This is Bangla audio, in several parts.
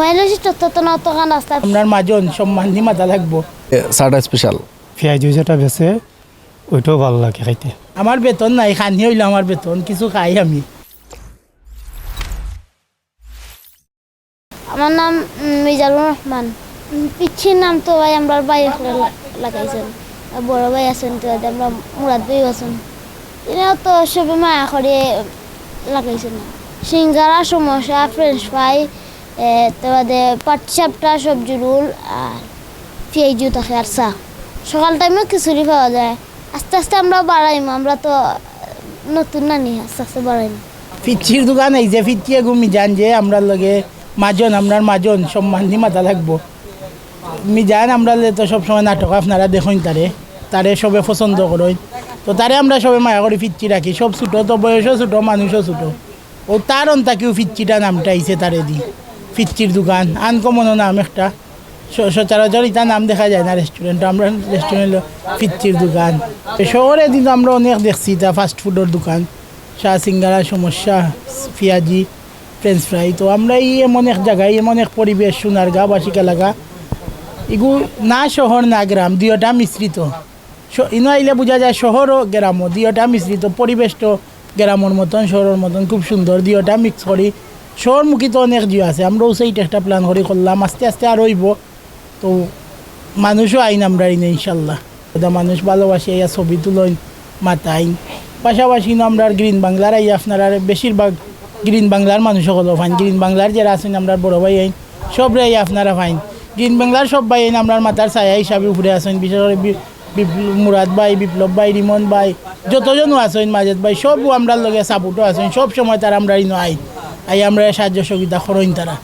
হুমায়ুন তত্ত্ব না তখন আপনার মাজন সম্মান দিয়ে মাথা লাগবো। সারটা স্পেশাল পেঁয়াজ যেটা বেছে ওইটাও ভালো লাগে খাইতে। আমার বেতন নাই খানি হইল আমার বেতন কিছু খাই আমি। আমার নাম উম, মিজানুর রহমান। পিচ্ছির নাম তো ভাই আমরা ভাই লাগাইছেন। বড় ভাই আছেন তো আমরা মুরাদ ভাই আছেন। এরাও তো সবে মায়া করে লাগাইছেন। সিঙ্গারা সমোসা ফ্রেঞ্চ ফ্রাই তারপরে পাটসাপটা সবজি রোল, আর পেঁয়াজু থাকে আর চা সকাল টাইমে খিচুড়ি পাওয়া যায়। আস্তে আস্তে আমরা বাড়াইম, আমরা তো নতুন নানি, আস্তে আস্তে বাড়াইম। ফিচ্ছির দোকান এই যে ফিচ্ছি এগুমি যান যে, আমরা লগে মাজন আপনার মাজন সম্মান দিয়ে মাথা লাগবো। মি যান, আমরা তো সবসময় নাটক আপনারা দেখুন তারে। তারে সবে পছন্দ করেন। তো তারে আমরা সবে মায়া করে ফিচ্ছি রাখি। সব ছোটো তো বয়সও ছোটো, মানুষও ছোটো। ও তার অন্তাকেও ফিচ্ছিটা নামটা আইছে তারে দি। ফিচ্ছির দোকান। আনকমনও নাম একটা। সচরাচর এটা নাম দেখা যায় না রেস্টুরেন্ট আমরা রেস্টুরেন্ট ফিচ্ছির দোকান। শহরে কিন্তু আমরা অনেক দেখছি তা ফাস্ট ফুডের দোকান। চা সিঙ্গারা সমস্যা, পেঁয়াজি ফ্রেঞ্চ ফ্রাই তো আমরা এই এমন এক জায়গায়, এমন এক পরিবেশ সোনারগাঁ বাসিক এলাকা এগু না শহর, না গ্রাম, দুইটা মিশ্রিত। ইনো আইলে বোঝা যায় শহর ও গ্রামও দুইটা মিশ্রিত। পরিবেশ তো গ্রামের মতন, শহরের মতন, খুব সুন্দর। দুইটা মিক্স করি। শহরমুখী তো অনেক জিও আছে, আমরাও সেই একটা প্ল্যান করে করলাম, আস্তে আস্তে আর হইব। তো মানুষও আইন আমরা আইনে, ইনশাল্লাহ। এটা মানুষ ভালোবাসে ইয়া ছবি তুলইন মাতাইন পাশাপাশি না আমরা গ্রিন বাংলার আই, আপনারা বেশিরভাগ গ্রিন বাংলার মানুষ সকলও ফাইন গ্রিন বাংলার যারা আছেন, আমরা বড় ভাই আইন সবরে আই, আপনারা ফাইন গ্রিন বাংলার সব ভাই আইন, আমরা মাতার ছায়া হিসাবে উপরে আছেন। বিশেষ করে মুরাদ ভাই, বিপ্লব ভাই, রিমন ভাই, যতজনও আছেন, মাজেদ ভাই, সবও আমরা লগে সাপোর্টও আছেন। সব সময় তার আমরা ইনো আই আই আমরা সাহায্য সহযোগিতা করেন তারা।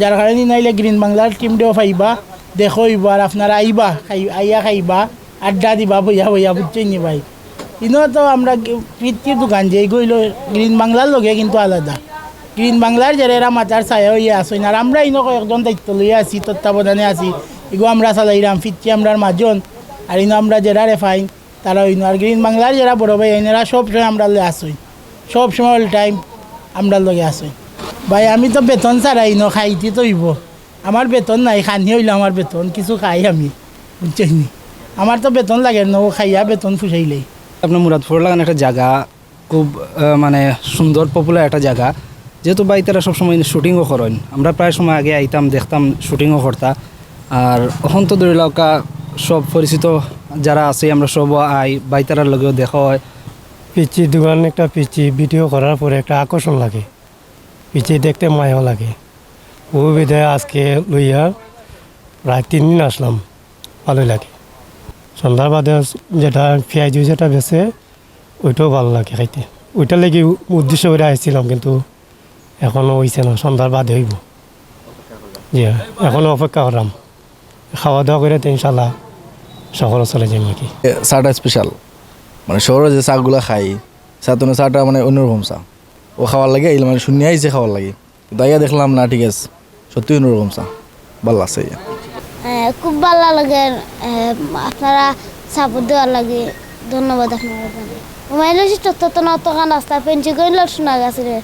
যার কারণে নাইলে গ্রিন বাংলার টিমটাও পাইবা, দেখো আর আপনারা আইবা, খাই, আইয়া খাইবা, আড্ডা দিবা, বইয়া বইয়া বুঝছেন নি ভাই? ইনো তো আমরা পিতৃর দোকান যে গইল গ্রিন বাংলার লগে কিন্তু আলাদা। গ্রিন বাংলার যারা এরা মাথার ছায়া হইয়া আসেন আর আমরা ইনো কয়েকজন দায়িত্ব লইয়া আছি, তত্ত্বাবধানে আছি। এগো আমরা চালাইলাম ফিরছি আমরা মাজন আর ইনো আমরা যারা রেফাইন তারা ইনো। আর গ্রিন বাংলার যারা বড় ভাই, এনারা সব সময় আমরা আসই সব সময় অল টাইম আমরা লগে আসই ভাই, আমি তো বেতন ছাড়াই ন খাইতে তো তৈব আমার বেতন নাই খানি হইলে আমার বেতন, কিছু খাই আমি বুঝছেন নি? আমার তো বেতন লাগে ন, খাইয়া বেতন ফুসাইলেই আপনার মুরাদপুর লাগান একটা জায়গা খুব মানে সুন্দর পপুলার একটা জায়গা যেহেতু বাই তারা সবসময় শুটিংও করেন আমরা প্রায় সময় আগে আইতাম, দেখতাম শুটিংও করতা আর এখন তো ধরি লওকা সব পরিচিত যারা আছে, আমরা সব আই বাইতারার লগেও দেখা হয়। পিচি দোকান একটা পিচি ভিডিও করার পরে একটা আকর্ষণ লাগে। পিচি দেখতে মায়াও লাগে। ও বিধায় আজকে লইয়া প্রায় তিন দিন আসলাম। ভালোই লাগে। সন্ধ্যার বাদে যেটা পেঁয়াজ যেটা বেছে ওইটাও ভালো লাগে খাইতে। ওইটা লেগে উদ্দেশ্য করে আসছিলাম কিন্তু এখনও হইছে না সন্ধ্যার বাদে হইব। জি হ্যাঁ, এখনও অপেক্ষা করলাম খাওয়া দাওয়া করে ইনশাল্লাহ শহরে চলে যাই নাকি চাটা স্পেশাল। মানে শহরে যে চাগুলা খাই চা তো চাটা মানে অন্যরকম চা। ও খাওয়ার লাগে, এই মানে শূন্য আইছে খাওয়ার লাগে। দাইয়া দেখলাম, না, ঠিক আছে, সত্যি অন্যরকম চা, ভালো লাগছে খুব ভালো লাগে আপনারা সাপোর্ট দেওয়ার লাগে, ধন্যবাদ আপনারা হুমায়ুন তত্ত্ব না তখন রাস্তা পেঞ্চি গইল শোনা গেছে রে।